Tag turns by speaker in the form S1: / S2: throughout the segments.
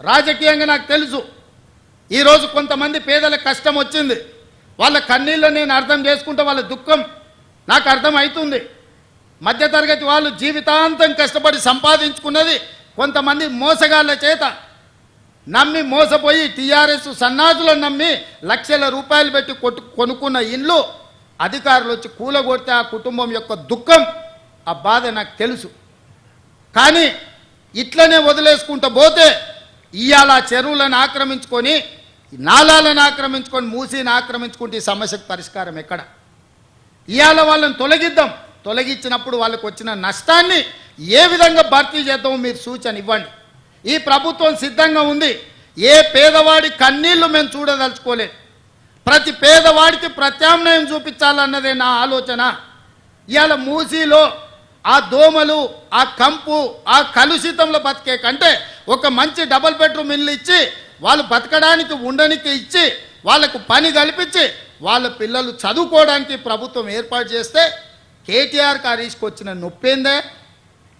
S1: రాజకీయంగా నాకు తెలుసు. ఈరోజు కొంతమంది పేదల కష్టం వచ్చింది. వాళ్ళ కన్నీళ్ళు నేను అర్థం చేసుకుంటే వాళ్ళ దుఃఖం నాకు అర్థం అవుతుంది మధ్యతరగతి వాళ్ళు జీవితాంతం కష్టపడి సంపాదించుకున్నది కొంతమంది మోసగాళ్ళ చేత. నమ్మి మోసపోయి టీఆర్ఎస్ సన్నాసులను నమ్మి లక్షల రూపాయలు పెట్టి కొట్టు కొనుక్కున్న ఇల్లు అధికారులు వచ్చి కూలగొడితే ఆ కుటుంబం యొక్క దుఃఖం ఆ బాధ నాకు తెలుసు. కానీ ఇట్లనే వదిలేసుకుంటూ పోతే ఇవాళ చెరువులను ఆక్రమించుకొని నాలాలను ఆక్రమించుకొని మూసీని ఆక్రమించుకుంటే ఈ సమస్యకు పరిష్కారం ఎక్కడ? ఇవాళ వాళ్ళని తొలగిద్దాం. తొలగించినప్పుడు వాళ్ళకు వచ్చిన నష్టాన్ని ఏ విధంగా భర్తీ చేద్దామో మీరు సూచన ఇవ్వండి. ఈ ప్రభుత్వం సిద్ధంగా ఉంది. ఏ పేదవాడి కన్నీళ్ళు మేము చూడదలుచుకోలేదు. ప్రతి పేదవాడికి ప్రత్యామ్నాయం చూపించాలన్నదే నా ఆలోచన. ఇవాళ మూసీలో ఆ దోమలు ఆ కంపు ఆ కలుషితంలో బతికే కంటే ఒక మంచి డబుల్ బెడ్రూమ్ ఇల్లు ఇచ్చి వాళ్ళు బతకడానికి ఉండనికి ఇచ్చి వాళ్ళకు పని కల్పించి వాళ్ళ పిల్లలు చదువుకోవడానికి ప్రభుత్వం ఏర్పాటు చేస్తే కేటీఆర్ హరీష్కి వచ్చిన నొప్పేందే?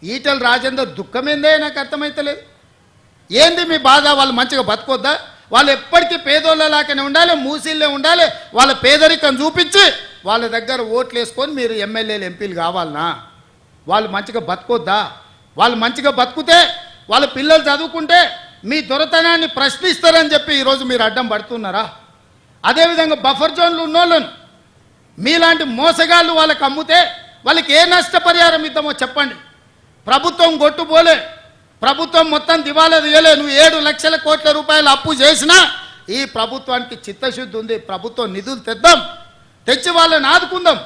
S1: ఈటల రాజేందర్ దుఃఖమేందే? నాకు అర్థమైతలేదు. ఏంది మీ బాధ? వాళ్ళు మంచిగా బతకొద్దా? వాళ్ళు ఎప్పటికీ పేదోళ్ళలాగానే ఉండాలి మూసీళ్ళే ఉండాలి వాళ్ళ పేదరికం చూపించి వాళ్ళ దగ్గర ఓట్లు వేసుకొని మీరు ఎమ్మెల్యేలు ఎంపీలు కావాలనా? వాళ్ళు మంచిగా బతకొద్దా? వాళ్ళు మంచిగా బతుకుతే వాళ్ళ పిల్లలు చదువుకుంటే మీ దొరతనాన్ని ప్రశ్నిస్తారని చెప్పి ఈరోజు మీరు అడ్డం పడుతున్నారా? అదేవిధంగా బఫర్ జోన్లు ఉన్నోళ్ళను మీలాంటి మోసగాళ్ళు వాళ్ళకి అమ్ముతే వాళ్ళకి ఏ నష్టపరిహారం ఇద్దామో చెప్పండి. ప్రభుత్వం కొట్టుపోలే ప్రభుత్వం మొత్తం దివాలా తీయలే. నువ్వు ఏడు లక్షల కోట్ల రూపాయలు అప్పు చేసినా ఈ ప్రభుత్వానికి చిత్తశుద్ధి ఉంది. ప్రభుత్వం నిధులు తెద్దాం. తెచ్చి వాళ్ళని ఆదుకుందాం.